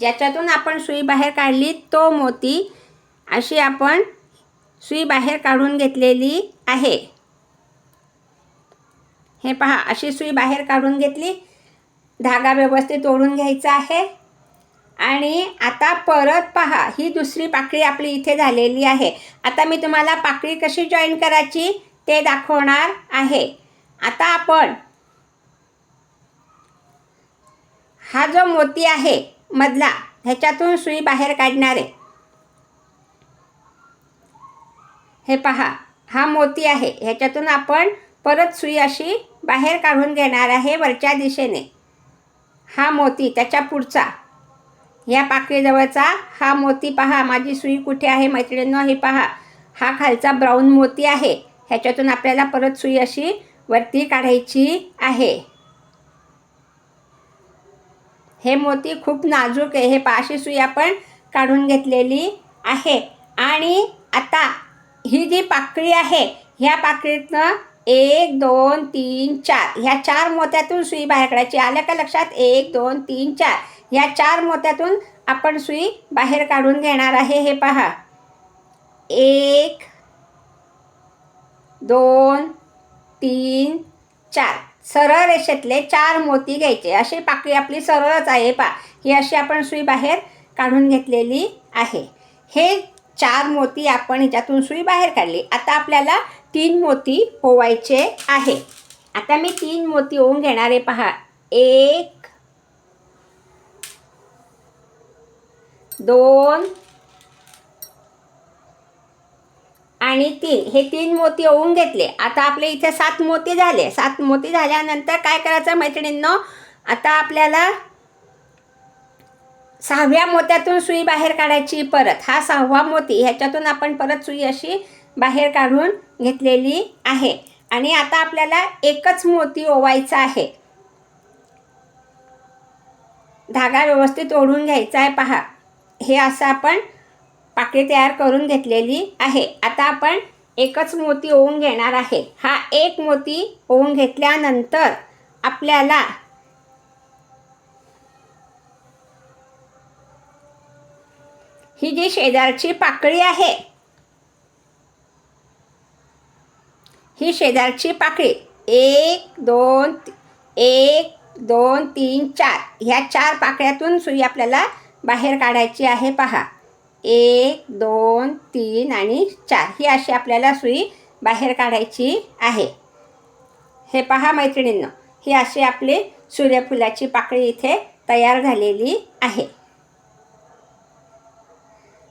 ज्याच्यातून आपण सुई बाहेर काढली तो मोती अशी आपण सुई बाहेर काढून घेतलेली आहे. हे पहा अशी सुई बाहेर काढून घेतली. धागा व्यवस्थित ओढून घ्यायचा आहे. आणि आता परत पहा ही दुसरी पाकळी आपली इथे झालेली आहे. आता मी तुम्हाला पाकळी कशी जॉईन करायची ते दाखवणार आहे. आता आपण हा जो मोती आहे मधला ह्याच्यातून सुई बाहेर काढणार. आहे हे पहा हा मोती आहे. ह्याच्यातून आपण परत सुई अशी बाहेर काढून घेणार आहे वरच्या दिशेने. हा मोती त्याच्या पुढचा. या पाकळीजवळचा हा मोती पहा. माझी सुई कुठे आहे मैत्रिणींनो? हे पहा. हा खालचा ब्राऊन मोती आहे. ह्याच्यातून आपल्याला परत सुई अशी वरती काढायची आहे. हे मोती खूप नाजूक आहे. हे पाशी सुई आपण काढून घेतलेली आहे. आणि आता ही जी पाकळी आहे ह्या पाकळीतनं एक दोन तीन चार. ह्या चार मोत्यातून सुई बाहेर काढायची. आलं का लक्षात? एक दोन तीन चार. ह्या चार मोत्यातून आपण सुई बाहेर काढून घेणार आहे. हे पहा. एक दोन तीन चार. सरळ रेषेतले चार मोती घ्यायचे. अशी पाकळी आपली सरळच आहे पा. ही अशी आपण सुई बाहेर काढून घेतलेली आहे. हे चार मोती आपण ह्याच्यातून सुई बाहेर काढली. आता आपल्याला तीन मोती ओवायचे आहे. आता मी तीन मोती ओवून घेणार आहे पहा. एक दोन आणि तीन. हे तीन मोती ओवून घेतले. आता आपले इथे सात मोती झाले. सात मोती झाल्यानंतर काय करायचं मैत्रिणींनो? आता आपल्याला सहाव्या मोत्यातून सुई बाहेर काढायची परत. हा सहावा मोती. ह्याच्यातून आपण परत सुई अशी बाहेर काढून घेतलेली आहे. आणि आता आपल्याला एकच मोती ओवायचा आहे. धागा व्यवस्थित ओढून घ्यायचा आहे. पहा. हे असं आपण पाकळी तयार करून घेतलेली आहे. आता आपण एकच मोती ओवून घेणार आहे. हा एक मोती ओवून घेतल्यानंतर आपल्याला ही जी शेजारची पाकळी आहे ही शेजारची पाकळी एक दोन एक दोन तीन चार. ह्या चार पाकळ्यातून सुई आपल्याला बाहेर काढायची आहे. पहा. एक दोन तीन आणि चार. ही अशी आपल्याला सुई बाहेर काढायची आहे. हे पहा मैत्रिणींनो ही अशी आपली सूर्यफुलाची पाकळी इथे तयार झालेली आहे.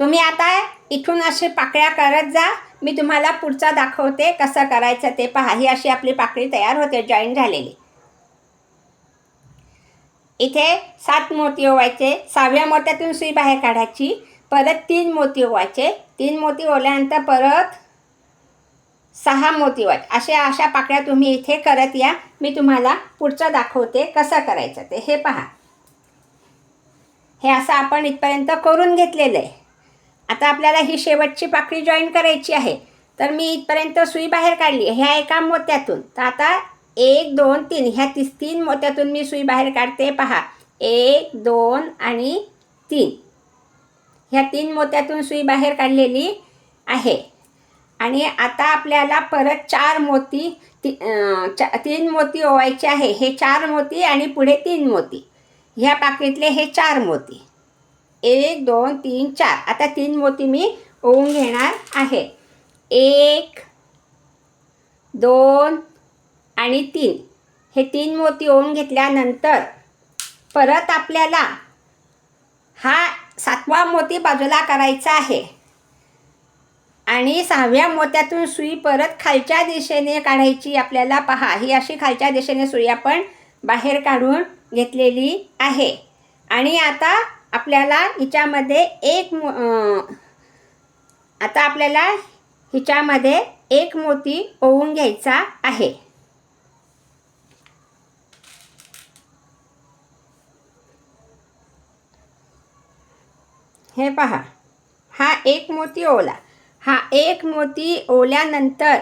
तुम्ही आता इथून असे पाकळ्या करत जा. मी तुम्हाला पुढचा दाखवते कसं करायचं ते पहा. ही अशी आपली पाकळी तयार होते जॉईन झालेली. इथे सात मोती ओवायचे. सहाव्या मोत्यातून सुई बाहेर काढायची. परत तीन मोती ओवायचे. तीन मोती ओल्यानंतर परत सहा मोती ओवायचे. अशा अशा पाकळ्या तुम्ही इथे करत या. मी तुम्हाला पुढचं दाखवते कसं करायचं ते. हे पहा. हे असं आपण इथपर्यंत करून घेतलेलं आहे. आता आपल्याला ही शेवटची पाकळी जॉईन करायची आहे. तर मी इथपर्यंत सुई बाहेर काढली ह्या एका मोत्यातून. तर आता एक दोन तीन. ह्या तीस तीन मोत्यातून मी सुई बाहेर काढते. पहा. एक दोन आणि तीन. ह्या तीन मोत्यातून सुई बाहेर काढलेली आहे. आणि आता आपल्याला परत चार मोती ती चा तीन मोती ओवायचे आहे. हे चार मोती आणि पुढे तीन मोती. ह्या पाकळीतले हे चार मोती. एक दोन तीन चार. आता तीन मोती मी ओवून घेणार आहे. एक दोन आणि तीन. हे तीन मोती ओवून घेतल्यानंतर परत आपल्याला हा सातवा मोती बाजूला करायचा आहे. आणि सहाव्या मोत्यातून सुई परत खालच्या दिशेने काढायची आपल्याला पहा. ही अशी खालच्या दिशेने सुई आपण बाहेर काढून घेतलेली आहे. आणि आता आपल्याला हिच्यामध्ये एक मो आता आपल्याला हिच्यामध्ये एक मोती ओवून घ्यायचा आहे. हे पहा. हा एक मोती ओला. हा एक मोती ओल्यानंतर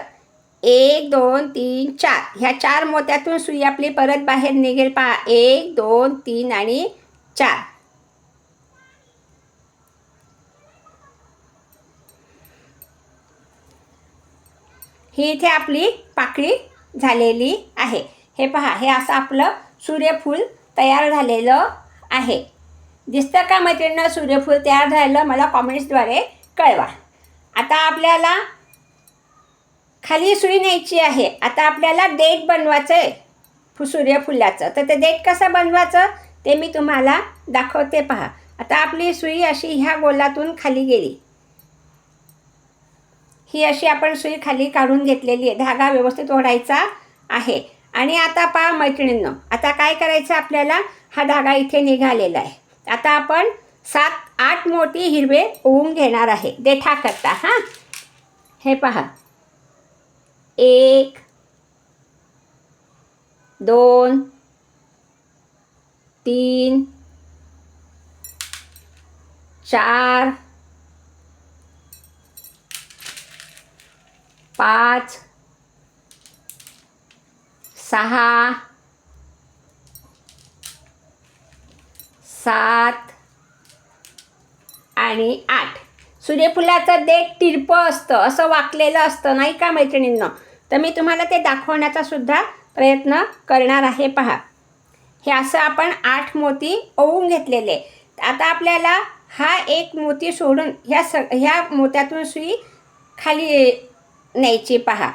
एक दोन तीन चार. ह्या चार मोत्यातून सुई आपली परत बाहेर निघेल. पहा. एक दोन तीन आणि चार. ही इथे आपली पाकळी झालेली आहे. हे पहा. हे असं आपलं सूर्यफूल तयार झालेलं आहे. दिसतं का मैत्रिणीनं सूर्यफूल तयार झालं मला कॉमेंट्सद्वारे कळवा. आता आपल्याला खाली सुई न्यायची आहे. आता आपल्याला डेट बनवायचं आहे. फु सूर्यफुलाचं. तर ते डेट कसं बनवायचं ते मी तुम्हाला दाखवते पहा. आता आपली सुई अशी ह्या गोलातून खाली गेली. ही अशी आपण सुई खाली काढून घेतलेली आहे. धागा व्यवस्थित ओढायचा आहे. आणि आता पहा मैत्रिणींनो आता काय करायचं आपल्याला? हा धागा इथे निघालेला आहे. आता आपण सात आठ मोठी हिरवे ओवून घेणार आहे. देठा करता हां. हे पहा. एक दोन तीन चार पाच सहा सात आणि आठ. सूर्यफुलाचं देठ तिरपं असतं असं वाकलेलं असतं नाही का मैत्रिणींना? तर मी तुम्हाला ते दाखवण्याचा सुद्धा प्रयत्न करणार आहे पहा. हे असं आपण आठ मोती ओवून घेतलेले. आता आपल्याला हा एक मोती सोडून ह्या स ह्या मोत्यातून सुई खाली न्यायची पहा.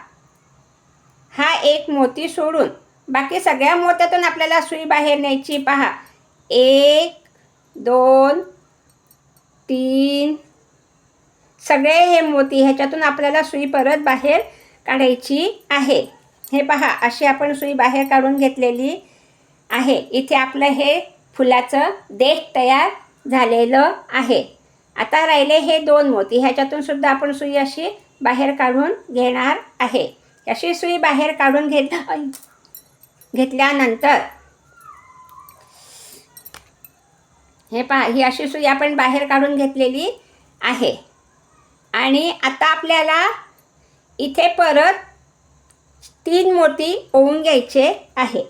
हा एक मोती सोडून बाकी सगळ्या मोत्यातून आपल्याला सुई बाहेर न्यायची पहा. एक दोन तीन. सगळे हे मोती ह्याच्यातून आपल्याला सुई परत बाहेर काढायची आहे. हे पहा अशी आपण सुई बाहेर काढून घेतलेली आहे. इथे आपलं हे फुलाचं देठ तयार झालेलं आहे. आता राहिले हे दोन मोती. ह्याच्यातून सुद्धा आपण सुई अशी बाहेर काढून घेणार आहे. अशी सुई बाहेर काढून घेत घेतल्यानंतर हे पहा ही अशी सुई आपण बाहेर काढून घेतलेली आहे. आणि आता आपल्याला इथे परत तीन मोती ओवून घ्यायचे आहे.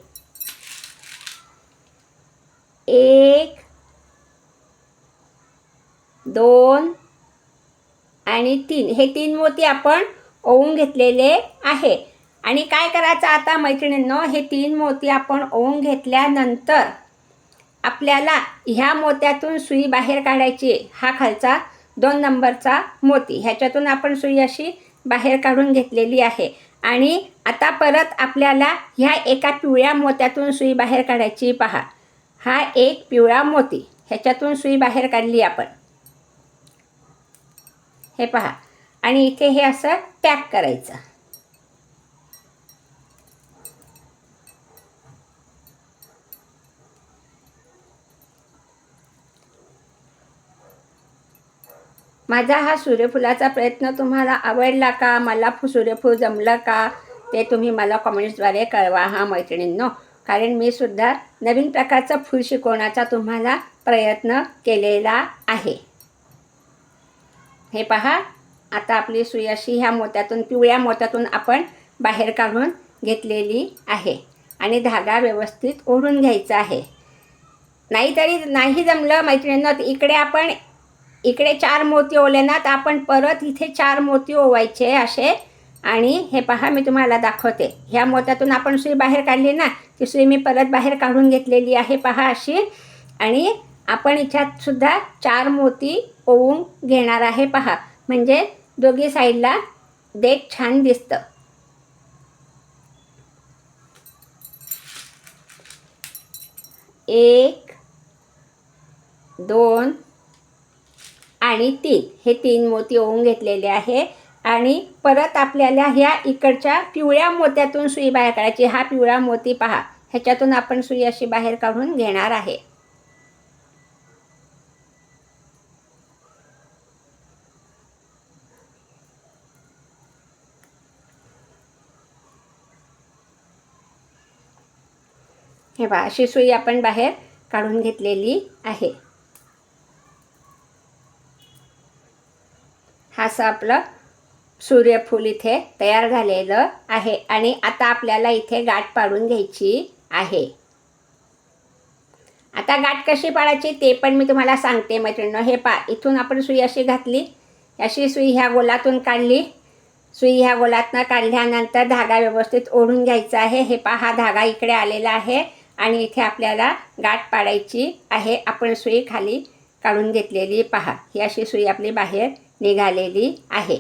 एक दोन आणि तीन. हे तीन मोती आपण ओवून घेतलेले आहे. आणि काय करायचं आता मैत्रिणींनो? हे तीन मोती आपण ओवून घेतल्यानंतर आपल्याला ह्या मोत्यातून सुई बाहेर काढायची हा खालचा दोन नंबरचा मोती. ह्याच्यातून आपण सुई अशी बाहेर काढून घेतलेली आहे. आणि आता परत आपल्याला ह्या एका पिवळ्या मोत्यातून सुई बाहेर काढायची पहा. हा एक पिवळा मोती. ह्याच्यातून सुई बाहेर काढली आपण. हे पहा. आणि इथे हे असं पॅक करायचं. माझा हा सूर्यफुलाचा प्रयत्न तुम्हाला आवडला का? मला सूर्यफूल जमलं का? ते तुम्ही मला कॉमेंट्सद्वारे कळवा हा मैत्रिणींनो. कारण मी सुद्धा नवीन प्रकारचं फूल शिकवण्याचा तुम्हाला प्रयत्न केलेला आहे. हे पहा आता आपली सुई अशी ह्या मोत्यातून पिवळ्या मोत्यातून आपण बाहेर काढून घेतलेली आहे. आणि धागा व्यवस्थित ओढून घ्यायचा आहे. नाहीतरी नाही जमलं मैत्रिणींनो तर इकडे आपण इकडे चार मोती ओले ना तर आपण परत इथे चार मोती ओवायचे असे. आणि हे पहा मी तुम्हाला दाखवते. ह्या मोत्यातून आपण सुई बाहेर काढली ना ती सुई मी परत बाहेर काढून घेतलेली आहे पहा अशी. आणि आपण इच्यात सुद्धा चार मोती ओवून घेणार आहे पहा. म्हणजे दोघी साईडला देठ छान दिसतं. एक दोन आणि तीन. हे तीन मोती ओवून घेतलेले आहे. आणि परत आपल्याला ह्या इकडच्या पिवळ्या मोत्यातून सुई बाहेर काढायची. हा पिवळा मोती पहा. ह्याच्यातून आपण सुई अशी बाहेर काढून घेणार आहे. हे बा अशी सुई आपण बाहेर काढून घेतलेली आहे. असं आपलं सूर्यफूल इथे तयार झालेलं आहे. आणि आता आपल्याला इथे गाठ पाडून घ्यायची आहे. आता गाठ कशी पाडायची ते पण मी तुम्हाला सांगते मैत्रिणीनं. हे पा इथून आपण सुई अशी घातली. अशी सुई ह्या गोलातून काढली. सुई ह्या गोलातनं काढल्यानंतर धागा व्यवस्थित ओढून घ्यायचा आहे. हे पहा हा धागा इकडे आलेला आहे आणि इथे आपल्याला गाठ पाडायची आहे. आपण सुई खाली काढून घेतलेली पहा. ही अशी सुई आपली बाहेर निघालेली आहे.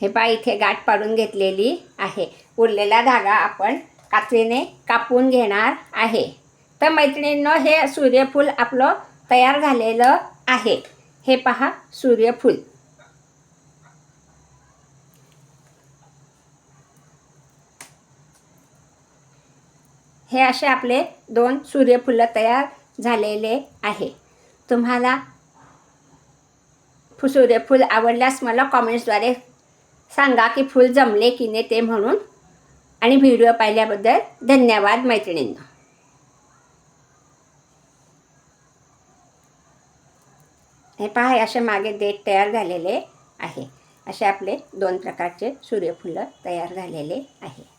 हे पहा इथे गाठ पाडून घेतलेली आहे. उरलेला धागा आपण कात्रीने कापून घेणार आहे. तर मैत्रिणींनो हे सूर्यफूल आपलं तयार झालेलं आहे. हे पहा सूर्यफूल. हे असे आपले दोन सूर्यफुलं तयार झालेले आहे. तुम्हाला फू सूर्यफूल आवडल्यास मला कॉमेंट्सद्वारे सांगा की फूल जमले की नाही ते म्हणून. आणि व्हिडिओ पाहिल्याबद्दल धन्यवाद मैत्रिणींना. हे पहा असे मागे देठ तयार झालेले आहे. असे आपले दोन प्रकारचे सूर्यफुलं तयार झालेले आहे.